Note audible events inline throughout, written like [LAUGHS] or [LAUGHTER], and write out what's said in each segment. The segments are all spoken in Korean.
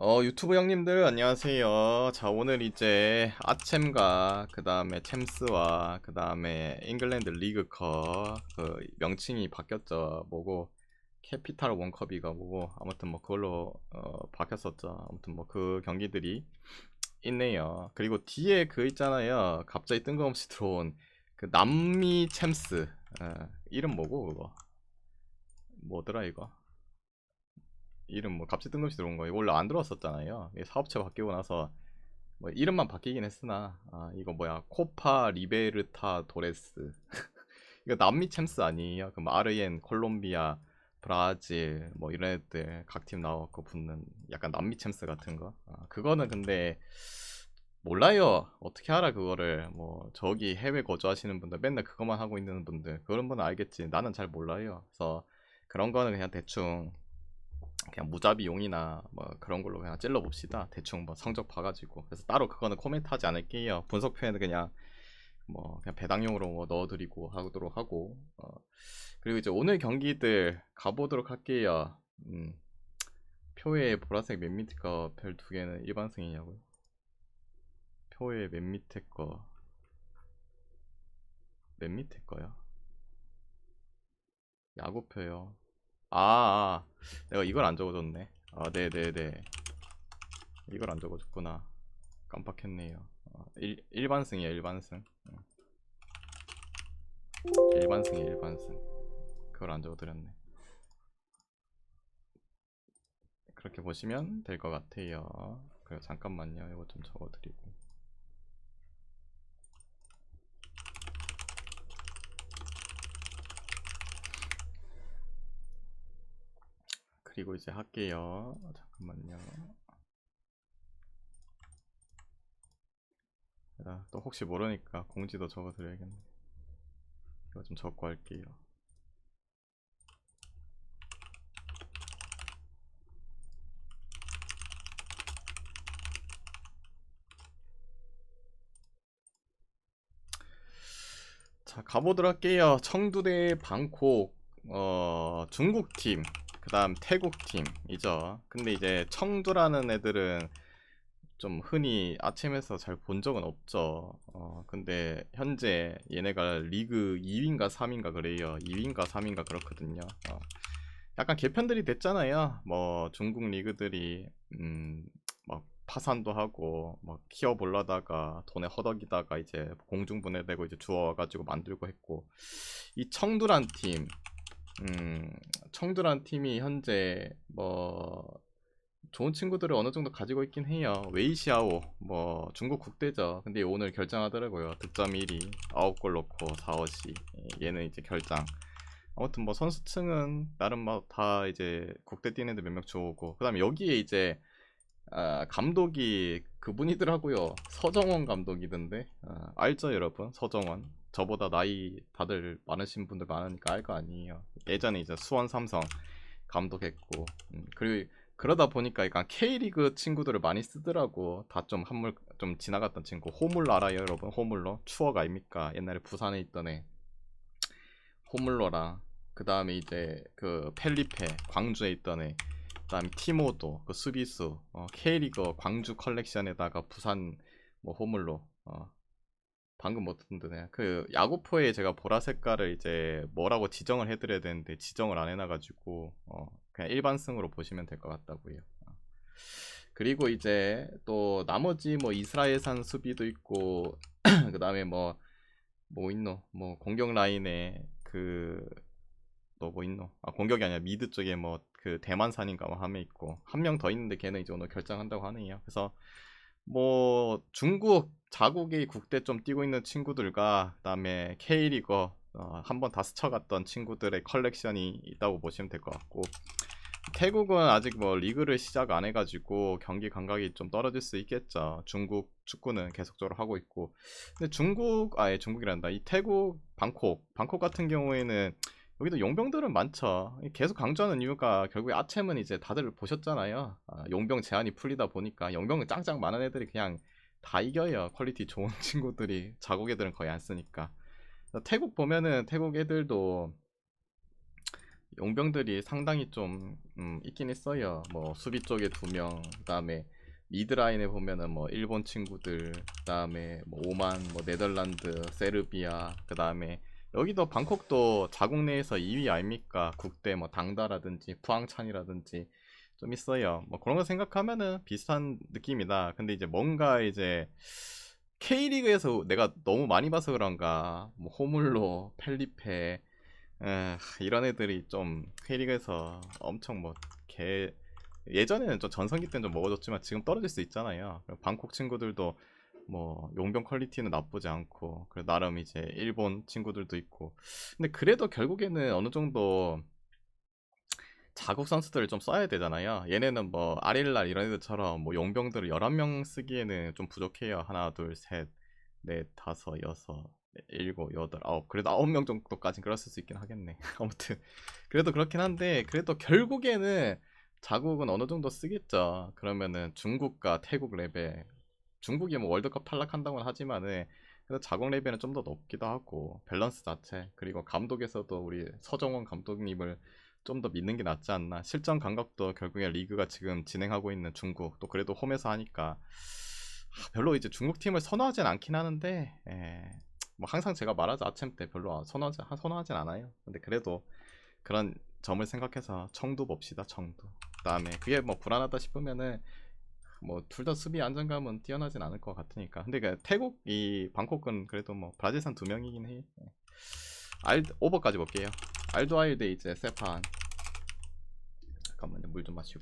어, 유튜브 형님들 안녕하세요. 자, 오늘 이제 아챔과 그 다음에 챔스와 그 다음에 잉글랜드 리그컵 그 명칭이 바뀌었죠. 뭐고 캐피탈 원컵이가 뭐고 아무튼 뭐 그걸로 어, 바뀌었었죠. 아무튼 뭐 그 경기들이 있네요. 그리고 뒤에 그 있잖아요. 갑자기 뜬금없이 [LAUGHS] 들어온 그 남미 챔스 어, 이름 뭐고 그거 뭐더라 이거 이름 뭐 갑자기 뜬금없이 들어온 거예요. 원래 안 들어왔었잖아요. 사업체 바뀌고 나서 뭐 이름만 바뀌긴 했으나 아 이거 뭐야 코파 리베르타 도레스 [LAUGHS] 이거 남미 챔스 아니에요? 그럼 아르헨, 콜롬비아, 브라질 뭐 이런 애들 각 팀 나와갖고 붙는 약간 남미 챔스 같은 거. 아, 그거는 근데 몰라요. 어떻게 알아 그거를 뭐 저기 해외 거주하시는 분들 맨날 그것만 하고 있는 분들 그런 분은 알겠지. 나는 잘 몰라요. 그래서 그런 거는 그냥 대충 그냥 무자비 용이나 뭐 그런 걸로 그냥 찔러 봅시다. 대충 뭐 성적 봐가지고. 그래서 따로 그거는 코멘트 하지 않을게요. 분석 표현은 그냥 뭐 그냥 배당용으로 뭐 넣어드리고 하도록 하고. 어. 그리고 이제 오늘 경기들 가보도록 할게요. 음. 표에 보라색 맨 밑에 거 별 두 개는 일반승이냐고요? 표에 맨 밑에 거. 맨 밑에 거요? 야구표요. 아, 아, 내가 이걸 안 적어줬네. 아, 네네네. 이걸 안 적어줬구나. 깜빡했네요. 어, 일, 일반승이야, 일반승. 응. 일반승이야, 일반승. 그걸 안 적어드렸네. 그렇게 보시면 될 것 같아요. 그리고 잠깐만요. 이거 좀 적어드리고. 그리고 이제 할게요. 잠깐만요. 자, 또 혹시 모르니까 공지도 적어드려야겠네. 이거 좀 적고 할게요. 자, 가보도록 할게요. 청두대 방콕, 어, 중국 팀, 그 다음 태국 팀이죠. 근데 이제 청두라는 애들은 좀 흔히 아침에서 잘 본 적은 없죠. 어, 근데 현재 얘네가 리그 2위인가 3위인가 그래요. 2위인가 3위인가 그렇거든요. 어, 약간 개편들이 됐잖아요. 뭐 중국 리그들이 음, 막 파산도 하고 막 키워보려다가 돈에 허덕이다가 이제 공중분해되고 이제 주워가지고 만들고 했고 이 청두란 팀 음, 청두란 팀이 현재 뭐 좋은 친구들을 어느 정도 가지고 있긴 해요. 웨이시아오 뭐 중국 국대죠. 근데 오늘 결정하더라고요. 득점 1위 9골 넣고 4어시 얘는 이제 결장. 아무튼 뭐 선수층은 나름 뭐다 이제 국대 뛰는 애들 몇 명 좋고 그다음에 여기에 이제 아, 감독이 그분이더라고요. 서정원 감독이던데 아, 알죠 여러분? 서정원. 저보다 나이 다들 많으신 분들 많으니까 알 거 아니에요. 예전에 이제 수원 삼성 감독했고 음, 그리고 그러다 보니까 약간 K리그 친구들을 많이 쓰더라고. 다 좀 한물 좀 지나갔던 친구. 호물로 알아요, 여러분? 호물로 추억 아닙니까? 옛날에 부산에 있던 애 호물로랑 그 다음에 이제 그 펠리페 광주에 있던 애. 그다음에 티모도 그 수비수 어, K리그 광주 컬렉션에다가 부산 뭐 호물로 어, 방금 못 듣는데 그 야구포에 제가 보라 색깔을 이제 뭐라고 지정을 해드려야 되는데 지정을 안 해놔가지고 어, 그냥 일반승으로 보시면 될 것 같다고요. 어. 그리고 이제 또 나머지 뭐 이스라엘산 수비도 있고 [CLEARS THROAT] 그 다음에 뭐 뭐 있노 뭐 공격 라인에 그또뭐 있노 아 공격이 아니라 미드 쪽에 뭐 그 대만산인가 뭐 함에 있고 한 명 더 있는데 걔는 이제 오늘 결정한다고 하네요. 그래서 뭐 중국 자국의 국대 좀 뛰고 있는 친구들과 그다음에 K리거 어, 한번 다 스쳐갔던 친구들의 컬렉션이 있다고 보시면 될 것 같고 태국은 아직 뭐 리그를 시작 안 해가지고 경기 감각이 좀 떨어질 수 있겠죠. 중국 축구는 계속적으로 하고 있고 근데 중국 아예 중국이란다 이 태국 방콕 방콕 같은 경우에는 여기도 용병들은 많죠. 계속 강조하는 이유가 결국에 아챔은 이제 다들 보셨잖아요. 아, 용병 제한이 풀리다 보니까 용병은 짱짱 많은 애들이 그냥 다 이겨요. 퀄리티 좋은 [LAUGHS] 친구들이 자국 애들은 거의 안 쓰니까. 태국 보면은 태국 애들도 용병들이 상당히 좀 음, 있긴 있어요. 뭐 수비 쪽에 두 명, 그 다음에 미드 라인에 보면은 뭐 일본 친구들, 그 다음에 뭐 오만, 뭐 네덜란드, 세르비아, 그 다음에 여기도 방콕도 자국 내에서 2위 아닙니까? 국대 뭐 당다라든지 푸항찬이라든지 좀 있어요. 뭐 그런 거 생각하면은 비슷한 느낌이다. 근데 이제 뭔가 이제 K리그에서 내가 너무 많이 봐서 그런가 뭐 호물로, 펠리페 에, 이런 애들이 좀 K리그에서 엄청 뭐 개 예전에는 좀 전성기 때는 좀 먹어줬지만 지금 떨어질 수 있잖아요. 방콕 친구들도 뭐 용병 퀄리티는 나쁘지 않고 그리고 나름 이제 일본 친구들도 있고 근데 그래도 결국에는 어느 정도 자국 선수들을 좀 써야 되잖아요. 얘네는 뭐 아릴라 이런 애들처럼 뭐 용병들을 11명 쓰기에는 좀 부족해요. 하나, 둘, 셋, 넷, 다섯, 여섯, 일곱, 여덟, 아홉. 그래도 아홉 명 정도까지는 그랬을 수 있긴 하겠네. [LAUGHS] 아무튼 그래도 그렇긴 한데 그래도 결국에는 자국은 어느 정도 쓰겠죠. 그러면은 중국과 태국 레벨 중국이 뭐 월드컵 탈락한다고는 하지만은 그래도 자국 레벨은 좀 더 높기도 하고 밸런스 자체 그리고 감독에서도 우리 서정원 감독님을 좀 더 믿는 게 낫지 않나. 실전 감각도 결국에 리그가 지금 진행하고 있는 중국 또 그래도 홈에서 하니까. 아, 별로 이제 중국 팀을 선호하진 않긴 하는데 예, 뭐 항상 제가 말하죠. 아침 때 별로 선호하지 선호하진 않아요. 근데 그래도 그런 점을 생각해서 청도 봅시다 청도 그다음에 그게 뭐 불안하다 싶으면은 뭐 둘 다 수비 안정감은 뛰어나진 않을 것 같으니까. 근데 그 태국 이 방콕은 그래도 뭐 브라질산 두 명이긴 해 예. 알 오버까지 볼게요 알도아일 대 이제 세판 잠깐만요 물 좀 마시고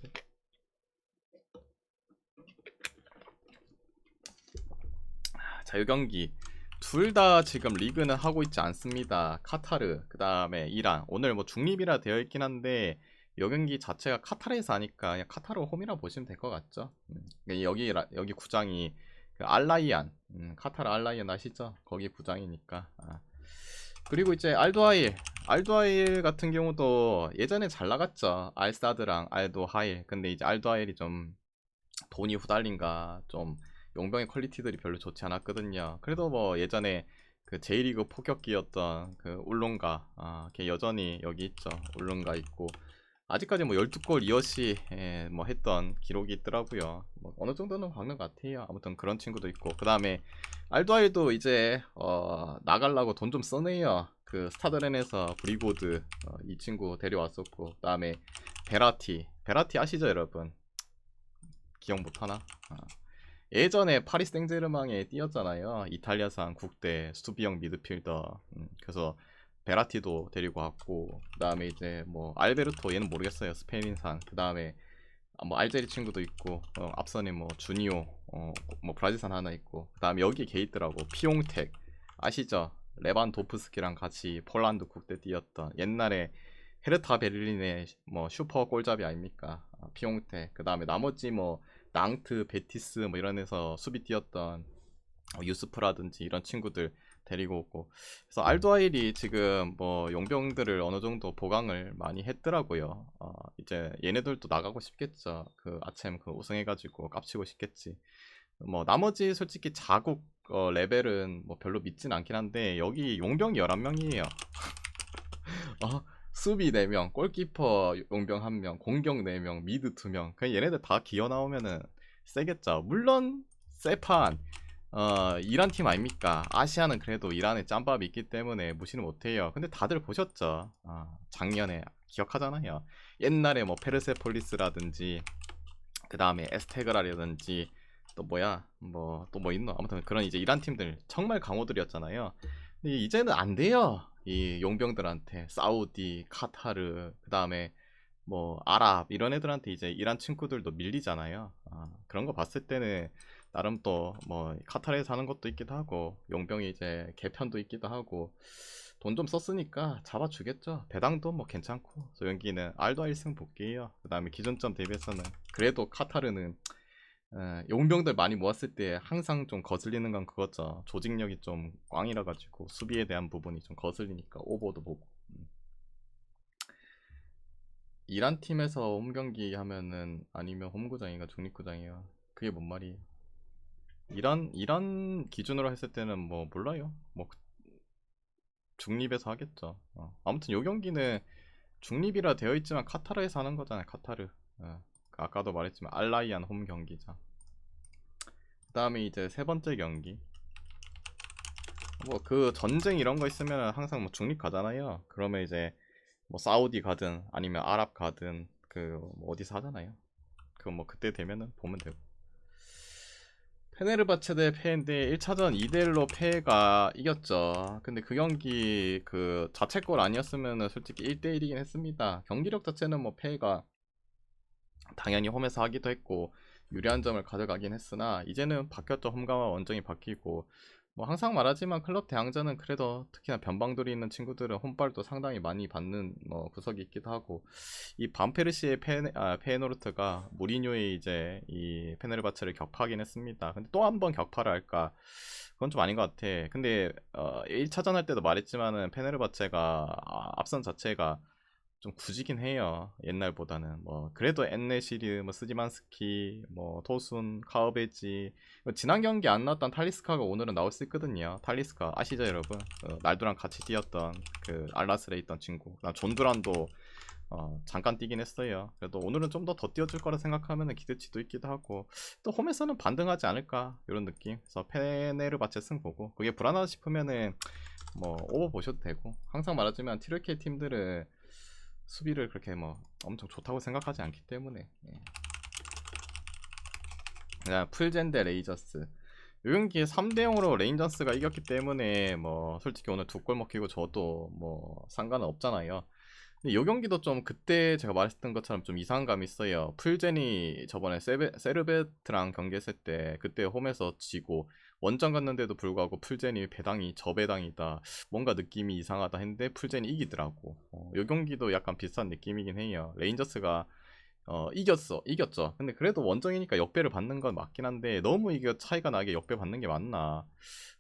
자, 이 경기 둘 다 지금 리그는 하고 있지 않습니다. 카타르, 그 다음에 이란. 오늘 뭐 중립이라 되어 있긴 한데 이 경기 자체가 카타르에서 하니까 그냥 카타르 홈이라 보시면 될 것 같죠. 음, 여기 라- 여기 구장이 그 알라이안, 음, 카타르 알라이안 아시죠? 거기 구장이니까. 아. 그리고 이제 알도하일, 알도하일 같은 경우도 예전에 잘 나갔죠. 알사드랑 알도하일. 근데 이제 알도하일이 좀 돈이 후달린가 좀 용병의 퀄리티들이 별로 좋지 않았거든요. 그래도 뭐 예전에 그 J리그 폭격기였던 그 울롱가 아, 걔 여전히 여기 있죠. 울롱가 있고 아직까지 뭐 12골 2어시 예, 뭐 했던 기록이 있더라고요. 뭐 어느 정도는 박는 것 같아요. 아무튼 그런 친구도 있고 그 다음에 알도아일도 이제 어, 나갈라고 돈 좀 써내요. 그 스타드렌에서 브리고드 어, 이 친구 데려왔었고 그 다음에 베라티 베라티 아시죠 여러분? 기억 못하나? 아. 예전에 파리 생제르맹에 뛰었잖아요. 이탈리아산 국대 수비형 미드필더. 음, 그래서 베라티도 데리고 왔고 그 다음에 이제 뭐 알베르토 얘는 모르겠어요. 스페인산. 그 다음에 뭐 알제리 친구도 있고 어, 앞선에 뭐 주니오 어, 뭐 브라질산 하나 있고 그 다음에 여기 개 있더라고. 피용텍 아시죠? 레반 도프스키랑 같이 폴란드 국대 뛰었던 옛날에 헤르타 베를린의 뭐 슈퍼 골잡이 아닙니까? 아, 피용텍. 그다음에 나머지 뭐 낭트, 베티스 뭐 이런 데서 수비 뛰었던 어, 유스프라든지 이런 친구들 데리고 오고 그래서 알도아일이 지금 뭐 용병들을 어느 정도 보강을 많이 했더라고요. 어, 이제 얘네들도 나가고 싶겠죠. 그 아침 그 우승해가지고 깝치고 싶겠지. 뭐 나머지 솔직히 자국 어, 레벨은 뭐 별로 믿진 않긴 한데 여기 용병이 11명이에요. [LAUGHS] 어, 수비 4명, 골키퍼 용병 1명, 공격 4명, 미드 2명. 그냥 얘네들 다 기어 나오면은 세겠죠. 물론 세판 어, 이란 팀 아닙니까? 아시아는 그래도 이란에 짬밥이 있기 때문에 무시는 못해요. 근데 다들 보셨죠? 어, 작년에 기억하잖아요. 옛날에 뭐 페르세폴리스라든지 그 다음에 에스테그라라든지 또 뭐야 뭐 또 뭐 있노 아무튼 그런 이제 이란 팀들 정말 강호들이었잖아요. 근데 이제는 안 돼요. 이 용병들한테 사우디, 카타르, 그 다음에 뭐 아랍 이런 애들한테 이제 이란 친구들도 밀리잖아요. 아, 그런 거 봤을 때는 나름 또 뭐 카타르에 사는 것도 있기도 하고 용병이 이제 개편도 있기도 하고 돈 좀 썼으니까 잡아주겠죠. 배당도 뭐 괜찮고 여기는 알도 1승 볼게요. 그 다음에 기존점 대비해서는 그래도 카타르는 에, 용병들 많이 모았을 때 항상 좀 거슬리는 건 그거죠. 조직력이 좀 꽝이라 가지고 수비에 대한 부분이 좀 거슬리니까 오버도 보고. 음. 이란 팀에서 홈 경기 하면은 아니면 홈구장인가 중립구장이야. 그게 뭔 말이에요? 이란 이란 기준으로 했을 때는 뭐 몰라요. 뭐 그- 중립에서 하겠죠. 어. 아무튼 요 경기는 중립이라 되어 있지만 카타르에서 하는 거잖아요. 카타르. 어, 아까도 말했지만 알라이안 홈 경기장. 그 다음에 이제 세 번째 경기. 뭐 그 전쟁 이런 거 있으면 항상 뭐 중립 가잖아요. 그러면 이제 뭐 사우디 가든 아니면 아랍 가든 그 뭐 어디서 하잖아요. 그 뭐 그때 되면은 보면 되고. 페네르바체 대 패인데 1차전 2대1로 패가 이겼죠. 근데 그 경기 그 자책골 아니었으면 솔직히 1대1이긴 했습니다. 경기력 자체는 뭐 패가 당연히 홈에서 하기도 했고 유리한 점을 가져가긴 했으나 이제는 바뀌었죠. 홈과 원정이 바뀌고 뭐 항상 말하지만 클럽 대항전은 그래도 특히나 변방돌이 있는 친구들은 홈발도 상당히 많이 받는 뭐 구석이 있기도 하고 이 반페르시의 페, 아, 무리뉴의 이제 이 페네르바체를 격파하긴 했습니다. 근데 또 한 번 격파를 할까? 그건 좀 아닌 것 같아. 근데 어, 1차전 할 때도 말했지만은 페네르바체가 아, 앞선 자체가 좀 굳이긴 해요. 옛날보다는 뭐 그래도 엔네 시리, 뭐 스지만스키, 뭐 토순, 카우베지 뭐 지난 경기 안 나왔던 탈리스카가 오늘은 나올 수 있거든요. 탈리스카 아시죠 여러분? 어, 날두랑 같이 뛰었던 그 알라스에 있던 친구. 그다음 존두란도 어, 잠깐 뛰긴 했어요. 그래도 오늘은 좀 더 더 뛰어줄 거라 생각하면 기대치도 있기도 하고 또 홈에서는 반등하지 않을까 이런 느낌. 그래서 페네르바체 승 보고 그게 불안하다 싶으면은 뭐 오버 보셔도 되고 항상 말하지만 티르케 팀들은 수비를 그렇게 뭐 엄청 좋다고 생각하지 않기 때문에 예. 그냥 풀젠 대 레이저스. 요 경기에 3대 0으로 레인저스가 이겼기 때문에 뭐 솔직히 오늘 두 골 먹히고 저도 뭐 상관은 없잖아요. 근데 요 경기도 좀 그때 제가 말했던 것처럼 좀 이상한 감이 있어요. 풀젠이 저번에 세베, 세르베트랑 경기했을 때 그때 홈에서 지고 원정 갔는데도 불구하고 풀젠이 배당이 저배당이다 뭔가 느낌이 이상하다 했는데 풀젠이 이기더라고. 어, 요 경기도 약간 비슷한 느낌이긴 해요. 레인저스가 어, 이겼어, 이겼죠. 근데 그래도 원정이니까 역배를 받는 건 맞긴 한데 너무 이게 차이가 나게 역배 받는 게 맞나?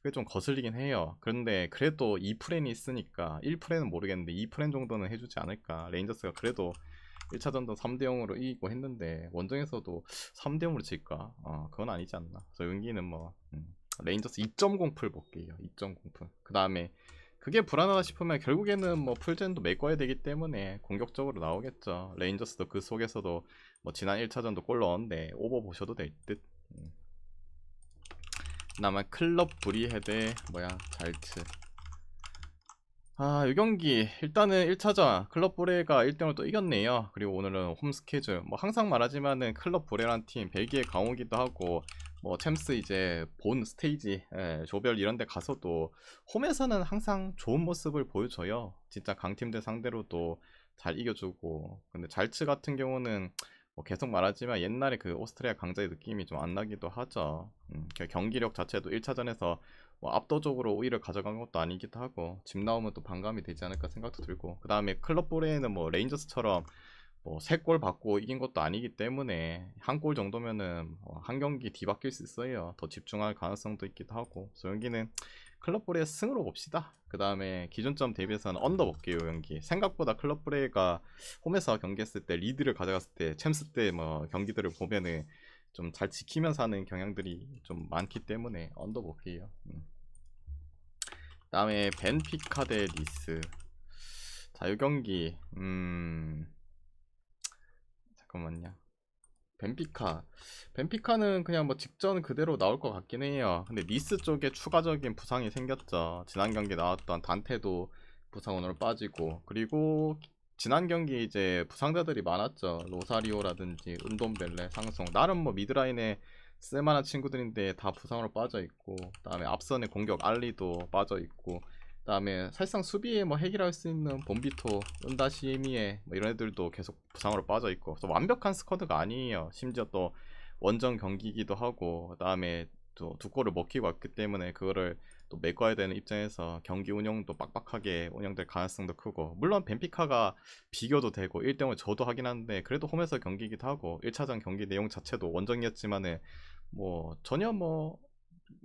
그게 좀 거슬리긴 해요. 그런데 그래도 2프렌이 있으니까 1프렌은 모르겠는데 2프렌 정도는 해주지 않을까? 레인저스가 그래도 1차전도 3대 0으로 이기고 했는데 원정에서도 3대 0으로 질까? 어, 그건 아니지 않나. 그래서 연기는 뭐 음, 레인저스 2.0풀 볼게요. 2.0 풀. 그 다음에 그게 불안하다 싶으면 결국에는 뭐 풀젠도 메꿔야 되기 때문에 공격적으로 나오겠죠. 레인저스도 그 속에서도 뭐 지난 1차전도 골 넣었는데 오버 보셔도 될 듯. 음. 그다음에 클럽 브리헤드 뭐야 잘츠. 아, 이 경기 일단은 1차전 클럽 브레가 1등을 또 이겼네요. 그리고 오늘은 홈 스케줄. 뭐 항상 말하지만은 클럽 브레란 팀 벨기에 강호기도 하고 뭐 챔스 이제 본 스테이지 예, 조별 이런 데 가서도 홈에서는 항상 좋은 모습을 보여줘요. 진짜 강팀들 상대로도 잘 이겨주고 근데 잘츠 같은 경우는 뭐 계속 말하지만 옛날에 그 오스트리아 강자의 느낌이 좀 안 나기도 하죠. 음, 그 경기력 자체도 1차전에서 뭐 압도적으로 우위를 가져간 것도 아니기도 하고 집 나오면 또 반감이 되지 않을까 생각도 들고 그 다음에 클럽 볼에는 뭐 레인저스처럼 뭐 세 골 받고 이긴 것도 아니기 때문에 한 골 정도면은 뭐한 경기 뒤바뀔 수 있어요. 더 집중할 가능성도 있기도 하고 그래서 여기는 클럽브레의 승으로 봅시다. 그 다음에 기준점 대비해서는 언더 볼게요 경기. 생각보다 클럽브레가 홈에서 경기했을 때 리드를 가져갔을 때 챔스 때 뭐 경기들을 보면은 좀 잘 지키면서 하는 경향들이 좀 많기 때문에 언더 볼게요. 음. 다음에 벤피카 대 리스. 자, 이 경기 음 잠깐만요. 벤피카. 벤피카는 그냥 뭐 직전 그대로 나올 것 같긴 해요. 근데 니스 쪽에 추가적인 부상이 생겼죠. 지난 경기 나왔던 단테도 부상 오늘 빠지고 그리고 지난 경기 이제 부상자들이 많았죠. 로사리오라든지 은돈벨레, 상송. 나름 뭐 미드라인에 쓸만한 친구들인데 다 부상으로 빠져 있고 그다음에 앞선의 공격 알리도 빠져 있고 그 다음에 사실상 수비에 뭐 해결할 수 있는 본비토, 은다시미에 뭐 이런 애들도 계속 부상으로 빠져 있고 그래서 완벽한 스쿼드가 아니에요. 심지어 또 원정 경기기도 하고 그다음에 또 두 골을 먹히고 왔기 때문에 그거를 또 메꿔야 되는 입장에서 경기 운영도 빡빡하게 운영될 가능성도 크고 물론 벤피카가 비교도 되고 1등을 저도 하긴 하는데 그래도 홈에서 경기이기도 하고 1차전 경기 내용 자체도 원정이었지만은 뭐 전혀 뭐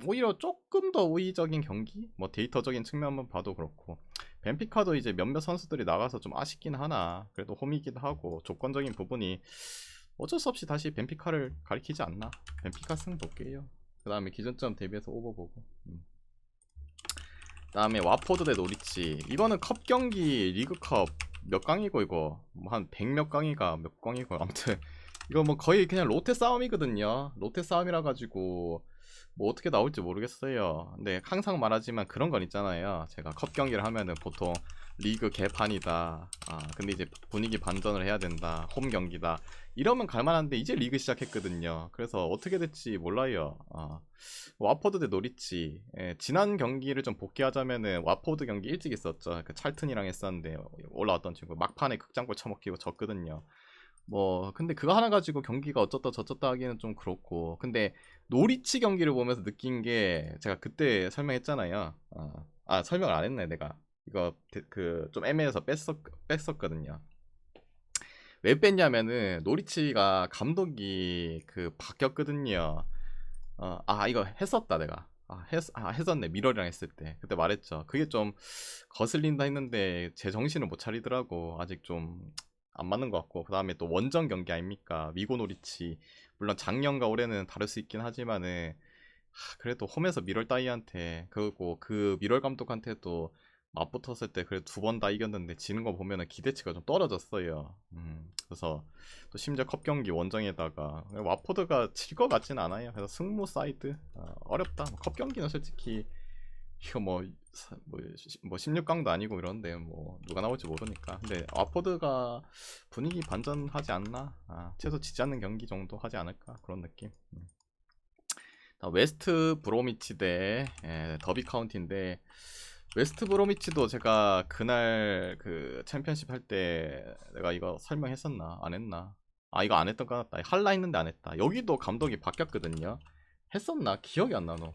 오히려 조금 더 우위적인 경기? 뭐 데이터적인 측면만 봐도 그렇고. 벤피카도 이제 몇몇 선수들이 나가서 좀 아쉽긴 하나. 그래도 홈이기도 하고 조건적인 부분이 어쩔 수 없이 다시 벤피카를 가리키지 않나. 벤피카 승 볼게요. 그 다음에 기준점 대비해서 오버 보고. 음. 다음에 와포드 대 노리치. 이거는 컵 경기 리그컵 몇 강이고 이거? 뭐 한 100 몇 강이가? 몇 강이고. 아무튼 이거 뭐 거의 그냥 로테 싸움이거든요. 로테 싸움이라 가지고 뭐 어떻게 나올지 모르겠어요. 근데 항상 말하지만 그런 건 있잖아요. 제가 컵 경기를 하면은 보통 리그 개판이다. 아 근데 이제 분위기 반전을 해야 된다. 홈 경기다. 이러면 갈만한데 이제 리그 시작했거든요. 그래서 어떻게 될지 몰라요. 아, 와포드 대 노리치. 예, 지난 경기를 좀 복귀하자면은 와포드 경기 일찍 있었죠. 그 찰튼이랑 했었는데 올라왔던 친구 막판에 극장골 쳐먹히고 졌거든요 뭐 근데 그거 하나 가지고 경기가 어쩌다 저쩌다 하기는 좀 그렇고 근데 노리치 경기를 보면서 느낀 게 제가 그때 설명했잖아요 아, 아 설명을 안 했네 내가 이거 그 좀 애매해서 뺐었, 뺐었거든요 왜 뺐냐면은 노리치가 감독이 그 바뀌었거든요. 어, 아 이거 했었다 내가. 아, 했, 아 했었네 미러리랑 했을 때 그때 말했죠. 그게 좀 거슬린다 했는데 제 정신을 못 차리더라고. 아직 좀 안 맞는 것 같고 그 다음에 또 원정 경기 아닙니까? 미고 노리치 물론 작년과 올해는 다를 수 있긴 하지만은 하, 그래도 홈에서 미럴 따이한테 그리고 그 미럴 감독한테도 맞붙었을 때 그래도 두번 다 이겼는데 지는 거 보면은 기대치가 좀 떨어졌어요. 음, 그래서 또 심지어 컵 경기 원정에다가 와포드가 질 것 같진 않아요. 그래서 승무 사이드 어, 렵다 컵 경기는 솔직히 이거 뭐, 사- 뭐, 시- 뭐 16강도 아니고 이런데 뭐 누가 나올지 모르니까. 근데 와포드가 분위기 반전하지 않나? 아, 최소 지지 않는 경기 정도 하지 않을까 그런 느낌. 음. 다 웨스트 브로미치 대 예, 더비 카운티인데 웨스트 브로미치도 제가 그날 그 챔피언십 할 때 내가 이거 설명했었나 안 했나 아 이거 안 했던 것 같다 할라 했는데 안 했다 여기도 감독이 바뀌었거든요 했었나 기억이 안 나노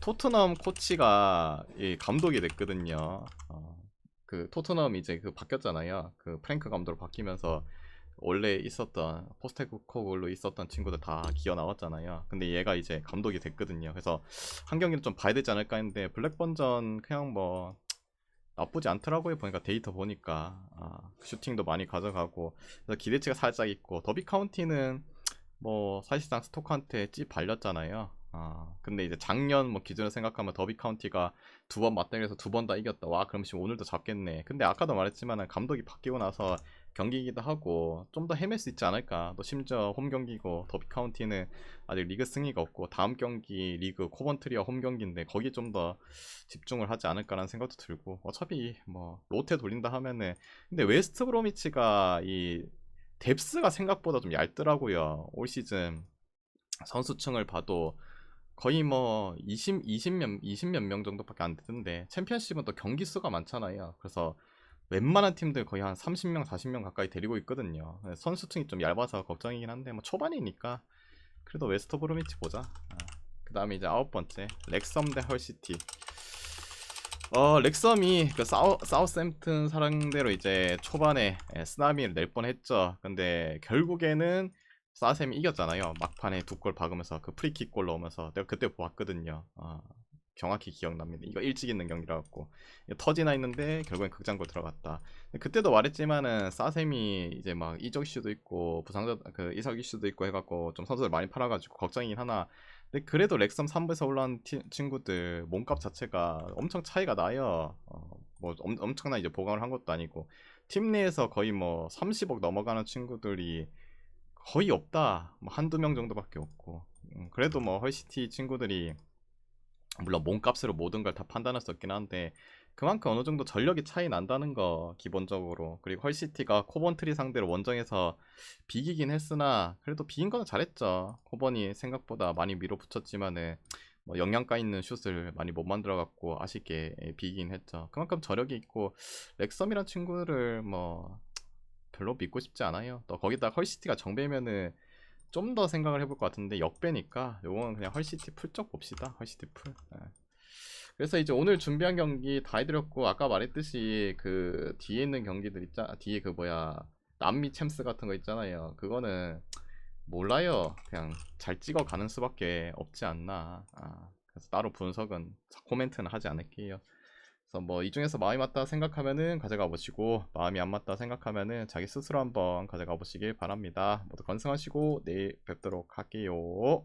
토트넘 코치가 이 감독이 됐거든요 어, 그 토트넘 이제 그 바뀌었잖아요 그 프랭크 감독으로 바뀌면서 원래 있었던 포스테코글로 있었던 친구들 다 기어 나왔잖아요. 근데 얘가 이제 감독이 됐거든요. 그래서 한 경기는 좀 봐야 되지 않을까 했는데 블랙번전 그냥 뭐 나쁘지 않더라고요. 보니까 데이터 보니까 아, 슈팅도 많이 가져가고 그래서 기대치가 살짝 있고 더비 카운티는 뭐 사실상 스토크한테 찌 발렸잖아요. 아 근데 이제 작년 뭐 기준을 생각하면 더비 카운티가 두 번 맞대결해서 두 번 다 이겼다. 와 그럼 지금 오늘도 잡겠네. 근데 아까도 말했지만 감독이 바뀌고 나서 경기이기도 하고 좀 더 헤맬 수 있지 않을까. 또 심지어 홈 경기고 더비 카운티는 아직 리그 승리가 없고 다음 경기 리그 코번트리와 홈 경기인데 거기 좀 더 집중을 하지 않을까라는 생각도 들고 어차피 뭐 로테 돌린다 하면은 근데 웨스트 브로미치가 이 뎁스가 생각보다 좀 얇더라고요. 올 시즌 선수층을 봐도 거의 뭐 20, 20몇, 20몇 명 정도밖에 안 되던데 챔피언십은 또 경기 수가 많잖아요. 그래서 웬만한 팀들 거의 한 30명, 40명 가까이 데리고 있거든요. 네, 선수층이 좀 얇아서 걱정이긴 한데 뭐 초반이니까 그래도 웨스터 브로미치 보자. 그 다음에 이제 아홉 번째 렉섬 대 헐시티. 어 렉섬이 그 사우 사우샘튼 상대로 이제 초반에 예, 쓰나미를 낼 뻔했죠. 근데 결국에는 사셈이 이겼잖아요. 막판에 두 골 박으면서 그 프리킥 골 넣으면서 내가 그때 보았거든요. 어, 정확히 기억납니다. 이거 일찍 있는 경기라 갖고 터지나 했는데 결국엔 극장골 들어갔다. 그때도 말했지만은 사셈이 이제 막 이적 이슈도 있고 부상자 그 이적 이슈도 있고 해갖고 좀 선수들 많이 팔아가지고 걱정이긴 하나. 근데 그래도 렉섬 3부에서 올라온 티- 친구들 몸값 자체가 엄청 차이가 나요. 어, 뭐 엄, 엄청난 이제 보강을 한 것도 아니고 팀 내에서 거의 뭐 30억 넘어가는 친구들이 거의 없다. 뭐 한두 명 정도밖에 없고. 음, 그래도 뭐 헐시티 친구들이 물론 몸값으로 모든 걸 다 판단할 수 없긴 한데 그만큼 어느 정도 전력이 차이 난다는 거 기본적으로 그리고 헐시티가 코번트리 상대로 원정에서 비기긴 했으나 그래도 비긴 거는 잘했죠 코번이 생각보다 많이 밀어붙였지만은 뭐 영양가 있는 슛을 많이 못 만들어 갖고 아쉽게 비기긴 했죠 그만큼 저력이 있고 렉섬이란 친구를 뭐 별로 믿고 싶지 않아요. 또 거기다 헐시티가 정배면은 좀 더 생각을 해볼 것 같은데 역배니까 요거는 그냥 헐시티 풀쪽 봅시다. 헐시티 풀. 예. 그래서 이제 오늘 준비한 경기 다 해드렸고 아까 말했듯이 그 뒤에 있는 경기들 있잖아 뒤에 그 뭐야 남미 챔스 같은 거 있잖아요. 그거는 몰라요. 그냥 잘 찍어 가는 수밖에 없지 않나. 아, 그래서 따로 분석은 코멘트는 하지 않을게요 그래서 뭐 이 중에서 마음이 맞다 생각하면은 가져가 보시고 마음이 안 맞다 생각하면은 자기 스스로 한번 가져가 보시길 바랍니다. 모두 건승하시고 내일 뵙도록 할게요